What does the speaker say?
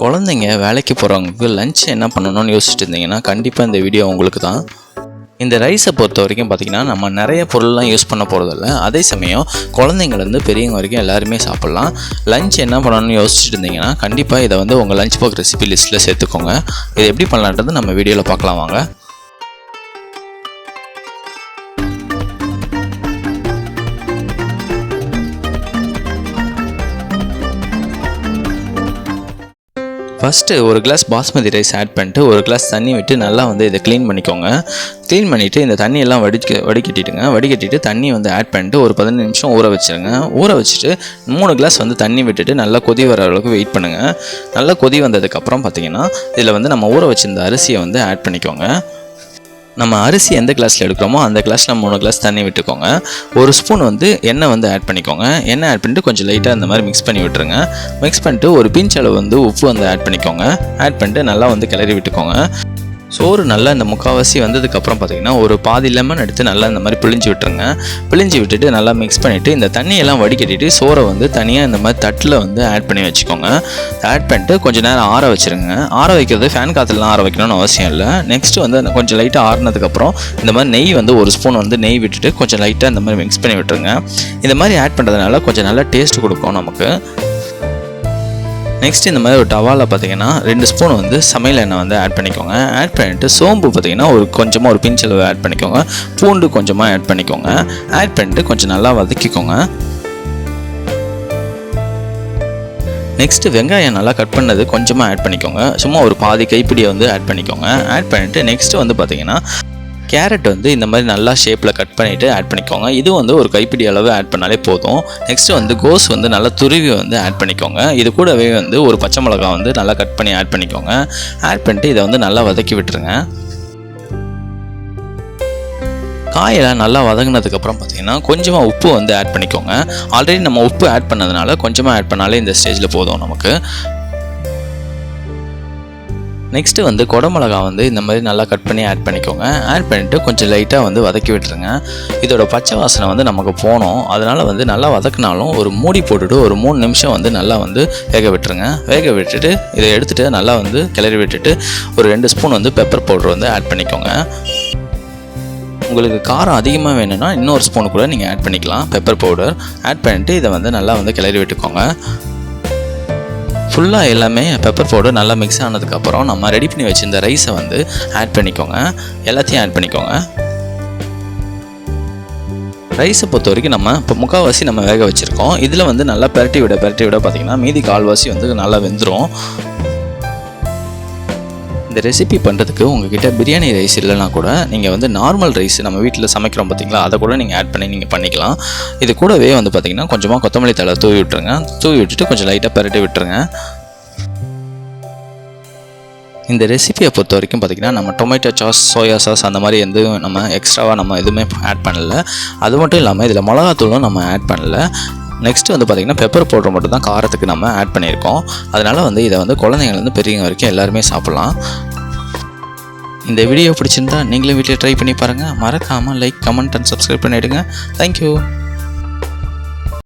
குழந்தைங்க வேலைக்கு போகிறவங்களுக்கு லஞ்ச் என்ன பண்ணணும்னு யோசிச்சுட்டு இருந்தீங்கன்னா கண்டிப்பாக இந்த வீடியோ உங்களுக்கு தான் இந்த ரைஸை பொறுத்த வரைக்கும் பார்த்திங்கன்னா நம்ம நிறைய பொருள்லாம் யூஸ் பண்ண போகிறதில்ல அதே சமயம் குழந்தைங்கலேருந்து பெரியவங்க வரைக்கும் எல்லாருமே சாப்பிட்லாம். லஞ்ச் என்ன பண்ணணும்னு யோசிச்சுட்டு இருந்தீங்கன்னா கண்டிப்பாக இதை வந்து உங்கள் லஞ்ச் பாக் ரெசிபி லிஸ்ட்டில் சேர்த்துக்கோங்க. இதை எப்படி பண்ணலான்றது நம்ம வீடியோவில் பார்க்கலாம் வாங்க. ஃபஸ்ட்டு ஒரு கிளாஸ் பாஸ்மதி ரைஸ் ஆட் பண்ணிட்டு ஒரு கிளாஸ் தண்ணி விட்டு நல்லா வந்து இதை க்ளீன் பண்ணிக்கோங்க. க்ளீன் பண்ணிவிட்டு இந்த தண்ணியெல்லாம் வடிக்க வடிகட்டிட்டுங்க வடிகட்டிட்டு தண்ணி வந்து ஆட் பண்ணிட்டு ஒரு பதினஞ்சு நிமிஷம் ஊற வச்சுருங்க. ஊற வச்சுட்டு மூணு கிளாஸ் வந்து தண்ணி விட்டுட்டு நல்லா கொதி வர அளவுக்கு வெயிட் பண்ணுங்கள் நல்லா கொதி வந்ததுக்கப்புறம் பார்த்தீங்கன்னா இதில் வந்து நம்ம ஊற வச்சிருந்த அரிசியை வந்து ஆட் பண்ணிக்கோங்க. நம்ம அரிசி எந்த கிளாஸில் எடுக்கிறோமோ அந்த கிளாஸில் மூணு கிளாஸ் தண்ணி விட்டுக்கோங்க. ஒரு ஸ்பூன் வந்து எண்ணெய் வந்து ஆட் பண்ணிக்கோங்க. எண்ணெய் ஆட் பண்ணிட்டு கொஞ்சம் லைட்டாக இந்த மாதிரி மிக்ஸ் பண்ணி விட்டுருங்க. மிக்ஸ் பண்ணிட்டு ஒரு பிஞ்ச் அளவு வந்து உப்பு வந்து ஆட் பண்ணிக்கோங்க. ஆட் பண்ணிட்டு நல்லா வந்து கிளறி விட்டுக்கோங்க. சோறு நல்லா இந்த முக்கால்வாசி வந்ததுக்கப்புறம் பார்த்தீங்கன்னா ஒரு பாதி லெமன் எடுத்து நல்லா இந்த மாதிரி பிழிஞ்சு விட்டுருங்க. பிழிஞ்சு விட்டுட்டு நல்லா மிக்ஸ் பண்ணிவிட்டு இந்த தண்ணியெல்லாம் வடிகட்டிட்டு சோறை வந்து தனியாக இந்த மாதிரி தட்டில் வந்து ஆட் பண்ணி வச்சுக்கோங்க. ஆட் பண்ணிட்டு கொஞ்சம் நேரம் ஆற வச்சுருங்க. ஆற வைக்கிறது ஃபேன் காற்றுலாம் ஆற வைக்கணும்னு அவசியம் இல்லை. நெக்ஸ்ட்டு வந்து அந்த கொஞ்சம் லைட்டாக ஆறுனதுக்கப்புறம் இந்த மாதிரி நெய் வந்து ஒரு ஸ்பூன் வந்து நெய் விட்டுட்டு கொஞ்சம் லைட்டாக இந்த மாதிரி மிக்ஸ் பண்ணி விட்டுருங்க. இந்த மாதிரி ஆட் பண்ணுறதுனால கொஞ்சம் நல்லா டேஸ்ட் கொடுக்கும் நமக்கு. நெக்ஸ்ட் இந்த மாதிரி ஒரு டவாவில் பார்த்தீங்கன்னா ரெண்டு ஸ்பூன் வந்து சமையல் எண்ணெய் வந்து ஆட் பண்ணிக்கோங்க. ஆட் பண்ணிவிட்டு சோம்பு பார்த்தீங்கன்னா ஒரு கொஞ்சமாக ஒரு பிஞ்சளவு ஆட் பண்ணிக்கோங்க. பூண்டு கொஞ்சமாக ஆட் பண்ணிக்கோங்க. ஆட் பண்ணிட்டு கொஞ்சம் நல்லா வதக்கிக்கோங்க. நெக்ஸ்ட்டு வெங்காயம் நல்லா கட் பண்ணது கொஞ்சமாக ஆட் பண்ணிக்கோங்க. சும்மா ஒரு பாதி கைப்பிடியை வந்து ஆட் பண்ணிக்கோங்க. ஆட் பண்ணிவிட்டு நெக்ஸ்ட்டு வந்து பார்த்திங்கன்னா கேரட் வந்து இந்த மாதிரி நல்லா ஷேப்பில் கட் பண்ணிவிட்டு ஆட் பண்ணிக்கோங்க. இது வந்து ஒரு கைப்பிடி அளவு ஆட் பண்ணாலே போதும். நெக்ஸ்ட் வந்து கோஸ் வந்து நல்லா துருவி வந்து ஆட் பண்ணிக்கோங்க. இது கூடவே வந்து ஒரு பச்சை மிளகா வந்து நல்லா கட் பண்ணி ஆட் பண்ணிக்கோங்க. ஆட் பண்ணிட்டு இதை வந்து நல்லா வதக்கி விட்டுருங்க. காயெல்லாம் நல்லா வதங்கினதுக்கப்புறம் பார்த்தீங்கன்னா கொஞ்சமாக உப்பு வந்து ஆட் பண்ணிக்கோங்க. ஆல்ரெடி நம்ம உப்பு ஆட் பண்ணதுனால கொஞ்சமாக ஆட் பண்ணாலே இந்த ஸ்டேஜில் போதும் நமக்கு. நெக்ஸ்ட்டு வந்து குடமிளகா வந்து இந்த மாதிரி நல்லா கட் பண்ணி ஆட் பண்ணிக்கோங்க. ஆட் பண்ணிவிட்டு கொஞ்சம் லைட்டாக வந்து வதக்கி விட்டுருங்க. இதோட பச்சை வாசனை வந்து நமக்கு போனோம் அதனால் வந்து நல்லா வதக்கினாலும் ஒரு மூடி போட்டுட்டு ஒரு மூணு நிமிஷம் வந்து நல்லா வந்து வேக விட்டுருங்க. வேக விட்டுட்டு இதை எடுத்துகிட்டு நல்லா வந்து கிளறி விட்டுட்டு ஒரு ரெண்டு ஸ்பூன் வந்து பெப்பர் பவுடர் வந்து ஆட் பண்ணிக்கோங்க. உங்களுக்கு காரம் அதிகமாக வேணும்னா இன்னொரு ஸ்பூன் கூட நீங்கள் ஆட் பண்ணிக்கலாம். பெப்பர் பவுடர் ஆட் பண்ணிவிட்டு இதை வந்து நல்லா வந்து கிளறி விட்டுக்கோங்க. ஃபுல்லாக எல்லாமே பெப்பர் பவுடர் நல்லா மிக்ஸ் ஆனதுக்கப்புறம் நம்ம ரெடி பண்ணி வச்சுருந்த ரைஸை வந்து ஆட் பண்ணிக்கோங்க. எல்லாத்தையும் ஆட் பண்ணிக்கோங்க. ரைஸை பொறுத்த வரைக்கும் நம்ம இப்போ முக்கால்வாசி நம்ம வேக வச்சுருக்கோம். இதில் வந்து நல்லா பெரட்டி விட பெரட்டி விட பார்த்திங்கன்னா மீதி கால்வாசி வந்து நல்லா வெந்துடும் இந்த ரெசிபி பண்ணுறதுக்கு உங்ககிட்ட பிரியாணி ரைஸ் இல்லைனா கூட நீங்கள் வந்து நார்மல் ரைஸ் நம்ம வீட்டில் சமைக்கிறோம் பார்த்தீங்களா அதை கூட நீங்கள் ஆட் பண்ணி நீங்கள் பண்ணிக்கலாம். இது கூடவே வந்து பார்த்திங்கன்னா கொஞ்சமாக கொத்தமல்லி தழை தூவி விட்டுருங்க. தூவி விட்டுட்டு கொஞ்சம் லைட்டாக பரட்டி விட்டுருங்க. இந்த ரெசிபியை பொறுத்த வரைக்கும் பார்த்திங்கன்னா நம்ம டொமேட்டோ சாஸ் சோயா சாஸ் அந்த மாதிரி எந்த நம்ம எக்ஸ்ட்ராவாக நம்ம எதுவுமே ஆட் பண்ணல. அது மட்டும் இல்லாமல் இதில் மிளகாத்தூளும் நம்ம ஆட் பண்ணல. நெக்ஸ்ட் வந்து பார்த்திங்கன்னா பெப்பர் பவுடர் மட்டும் தான் காரத்துக்கு நம்ம ஆட் பண்ணியிருக்கோம். அதனால் வந்து இதை வந்து குழந்தைங்கள்லேருந்து பெரியவங்க வரைக்கும் எல்லாருமே சாப்பிட்லாம். இந்த வீடியோ பிடிச்சிருந்தா நீங்களும் வீட்டில் ட்ரை பண்ணி பாருங்கள் மறக்காமல் லைக் கமெண்ட் அண்ட் சப்ஸ்கிரைப் பண்ணிவிடுங்க தேங்க்யூ